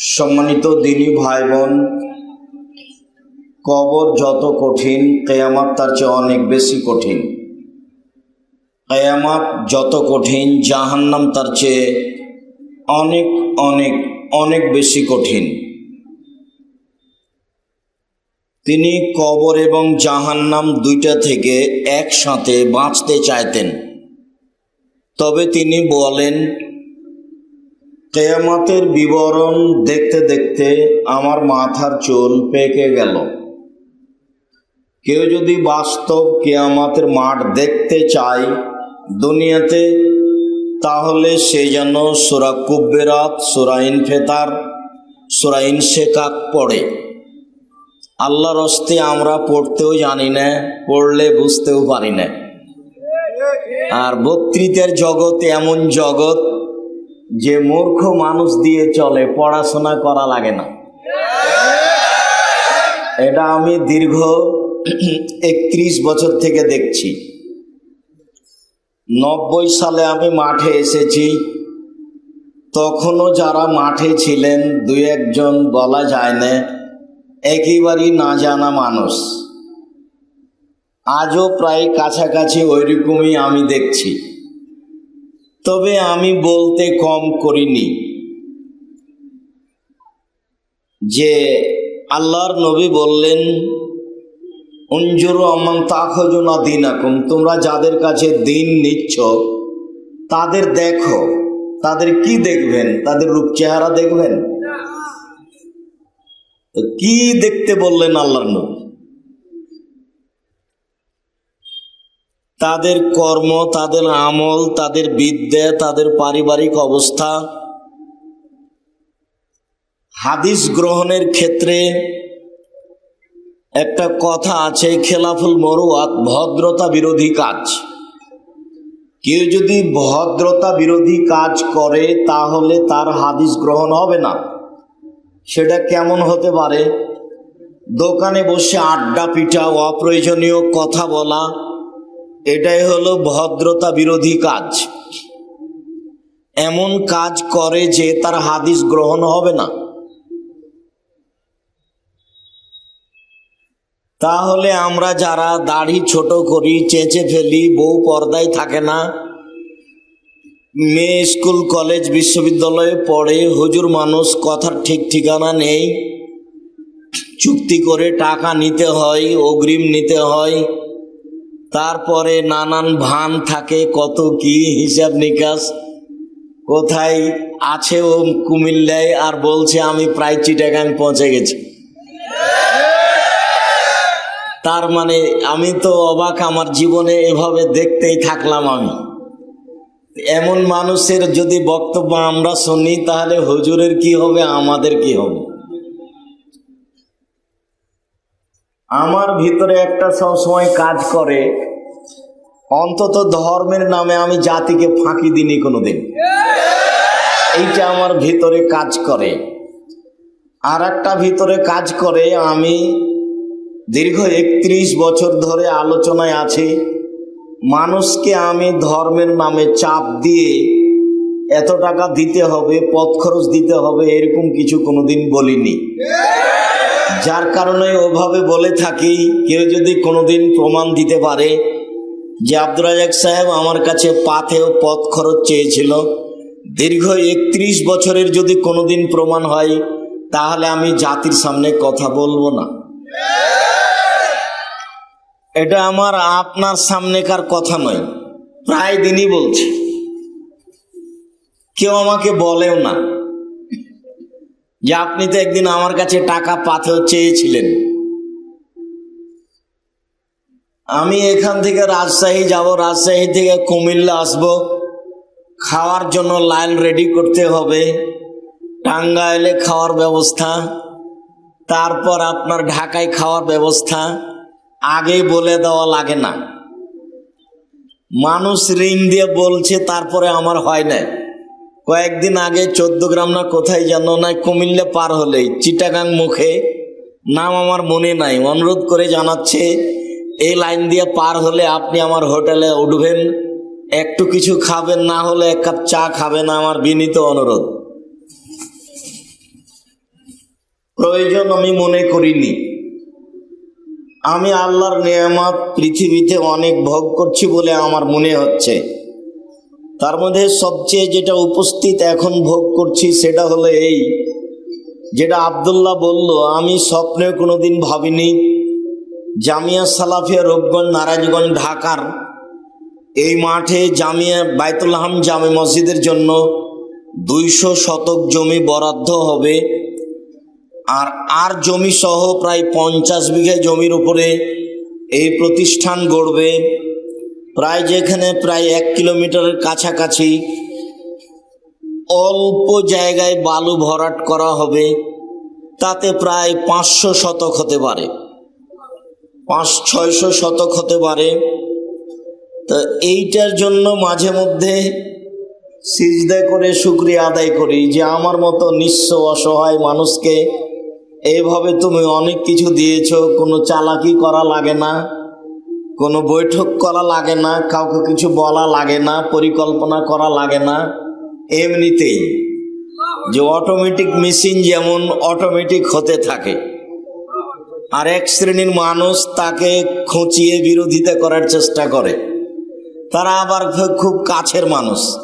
সম্মানিত দিনী ভাই বোন কবর যত কঠিন, কেয়ামাত তার চেয়ে অনেক বেশি কঠিন। কেয়ামাত যত কঠিন, জাহান্নাম তার চেয়ে অনেক অনেক অনেক বেশি কঠিন। তিনি কবর এবং জাহান্নাম দুইটা থেকে একসাথে বাঁচতে চাইতেন। তবে তিনি বলেন কেয়ামতের বিবরণ দেখতে দেখতে আমার মাথার চুল পেকে গেল। কেউ যদি বাস্তব কেয়ামতের মাঠ দেখতে চায় দুনিয়াতে, তাহলে সে যেন সোরা কুব্বেরাত, সোরা ফেতার সোরা ইনশেকাক পড়ে। আল্লাহর হস্তে আমরা পড়তেও জানি না, পড়লে বুঝতেও পারি না। আর বক্তৃতার জগৎ এমন জগৎ যে মূর্খ মানুষ দিয়ে চলে, পড়াশোনা করা লাগে না। এটা আমি দীর্ঘ একত্রিশ বছর থেকে দেখছি। নব্বই সালে আমি মাঠে এসেছি। তখনও যারা মাঠে ছিলেন দু একজন বলা যায় না, একেবারেই না জানা মানুষ। আজও প্রায় কাছাকাছি ওইরকমই আমি দেখছি। তবে আমি বলতে কম করিনি। যে আল্লাহর নবী বললেন অঞ্জুরু আমান তাখজনা দিন আকুম তোমরা যাদের কাছে দিন নিচ্ছ, তাদের দেখো, তাদের কি দেখবেন? তাদের রূপ চেহারা দেখবেন? কি দেখতে বললেন আল্লাহর নবী? তাদের কর্ম, তাদের আমল, তাদের বিদ্যা, তাদের পারিবারিক অবস্থা। হাদিস গ্রহণের ক্ষেত্রে একটা কথা আছে, খেলাফুল মরুয়াত, ভদ্রতা বিরোধী কাজ। কেউ যদি ভদ্রতা বিরোধী কাজ করে, তাহলে তার হাদিস গ্রহণ হবে না। সেটা কেমন হতে পারে? দোকানে বসে আড্ডা পিঠা অপ্রয়োজনীয় কথা বলা এটাই হলো ভদ্রতা বিরোধী কাজ। এমন কাজ করে যে তার হাদিস গ্রহণ হবে না। তাহলে আমরা যারা দাড়ি ছোট করি, চেঁচে ফেলি, বউ পর্দায় থাকে না, মেয়ে স্কুল, কলেজ, বিশ্ববিদ্যালয়ে পড়ে, হুজুর মানুষ, কথার ঠিক ঠিকানা নেই, চুক্তি করে টাকা নিতে হয়, অগ্রিম নিতে হয় তারপরে নানান ভান থাকে, কত কি হিসাব নিকাশ। কোথায় আছে ও কুমিল্লায় আর বলছে, আমি প্রায় চিটাগাং পৌঁছে গেছি। তার মানে আমি তো অবাক, আমার জীবনে এভাবে দেখতেই থাকলাম আমি। এমন মানুষের যদি বক্তব্য আমরা শুনি, তাহলে হুজুরের কি হবে, আমাদের কি হবে? আমার ভিতরে একটা সবসময় কাজ করে। অন্তত ধর্মের নামে আমি জাতিকে ফাঁকি দিইনি কোনোদিন। এইটা আমার ভিতরে কাজ করে। আর একটা ভিতরে কাজ করে, আমি দীর্ঘ একত্রিশ বছর ধরে আলোচনায় আছি। মানুষকে আমি ধর্মের নামে চাপ দিয়ে এত টাকা দিতে হবে পথ খরচ দিতে হবে, এরকম কিছু কোনোদিন বলিনি। যার কারণে ওভাবে বলে থাকি, কেউ যদি কোনোদিন প্রমাণ দিতে পারে যে আব্দুর রাজাক সাহেব আমার কাছে পাথেও পথ খরচ চেয়েছিল, দীর্ঘ একত্রিশ বছরের যদি কোনোদিন প্রমাণ হয়, তাহলে আমি জাতির সামনে কথা বলব না। এটা আমার আপনার সামনেকার কথা নয়, প্রায় দিনই বলছি। কেউ আমাকে বলেও না। যে আপনি তো একদিন আমার কাছে টাকা পাথর চেয়েছিলেন। আমি এখান থেকে রাজশাহী যাব, রাজশাহী থেকে কুমিল্লা আসব। খাওয়ার জন্য লাইন রেডি করতে হবে। টাঙ্গাইলে খাওয়ার ব্যবস্থা। তারপর আপনার ঢাকায় খাওয়ার ব্যবস্থা। আগে বলে দেওয়া লাগে না। মানুষ রিং দিয়ে বলছে, তারপরে আমার হয় না কয়েকদিন আগে চোদ্দ গ্রাম না কোথায় যেন না কুমিল্লা পার হলেই, চিটাগাং মুখে। নাম আমার মনে নাই, অনুরোধ করে জানাচ্ছে, এই লাইন দিয়ে পার হলে আপনি আমার হোটেলে উঠবেন। একটু কিছু খাবেন, না হলে এক কাপ চা খাবেন, আমার বিনীত অনুরোধ। প্রয়োজন আমি মনে করিনি। আমি আল্লাহর নিয়ামত পৃথিবীতে অনেক ভোগ করছি বলে আমার মনে হচ্ছে। তার মধ্যে সবচেয়ে যেটা উপস্থিত এখন ভোগ করছি সেটা হলো এই, যেটা আবদুল্লাহ বলল, আমি স্বপ্নে কোনোদিন ভাবিনি জামিয়া সালাফিয়া রূপগঞ্জ নারায়ণগঞ্জ ঢাকার এই মাঠে জামিয়া বাইতুল্লাহাম জামে মসজিদের জন্য দুইশো শতক জমি বরাদ্দ হবে আর আর জমি সহ প্রায় পঞ্চাশ বিঘা জমির উপরে এই প্রতিষ্ঠান গড়বে। প্রায় যেখানে প্রায় এক কিলোমিটারের কাছাকাছি অল্প জায়গায় বালু ভরাট করা হবে, তাতে প্রায় পাঁচশো শতক হতে পারে। পাঁচ, ছয়শো শতক হতে পারে। তো এইটার জন্য মাঝে মধ্যে সিজদা করে শুক্রিয়া আদায় করি যে আমার মতো নিঃস্ব অসহায় মানুষকে এইভাবে তুমি অনেক কিছু দিয়েছ, কোনো চালাকি করা লাগে না। কোনো বৈঠক করা লাগে না, কাউকে কিছু বলা লাগে না, পরিকল্পনা করা লাগে না, এমনিতেই যে অটোমেটিক মেশিন যেমন অটোমেটিক হতে থাকে। আর এক শ্রেণির মানুষ তাকে খুঁচিয়ে বিরোধিতা করার চেষ্টা করে। তারা আবার খুব কাছের মানুষ।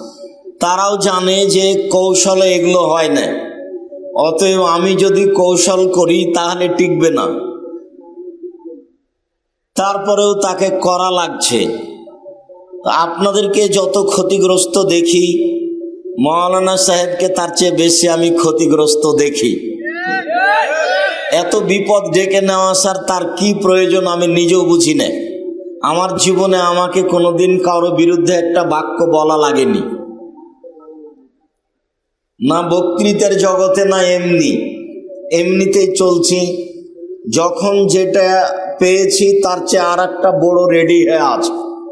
তারাও জানে যে কৌশলে এগুলো হয় না। অতএব আমি যদি কৌশল করি তাহলে টিকবে না। তারপরেও তাকে করা লাগছে। আপনাদেরকে যত ক্ষতিগ্রস্ত দেখি, মৌলানা সাহেবকে তার চেয়ে বেশি আমি ক্ষতিগ্রস্ত দেখি। এত বিপদ ডেকে নেওয়া স্যার, তার কি প্রয়োজন আমি নিজেও বুঝি না। আমার জীবনে আমাকে কোনোদিন কারও বিরুদ্ধে একটা বাক্য বলা লাগেনি। না বক্তৃতার জগতে, না এমনি। এমনিতেই চলছি। যখন যেটা পেয়েছি তার চেয়ে আর একটা বড় রেডি হয়ে আছে।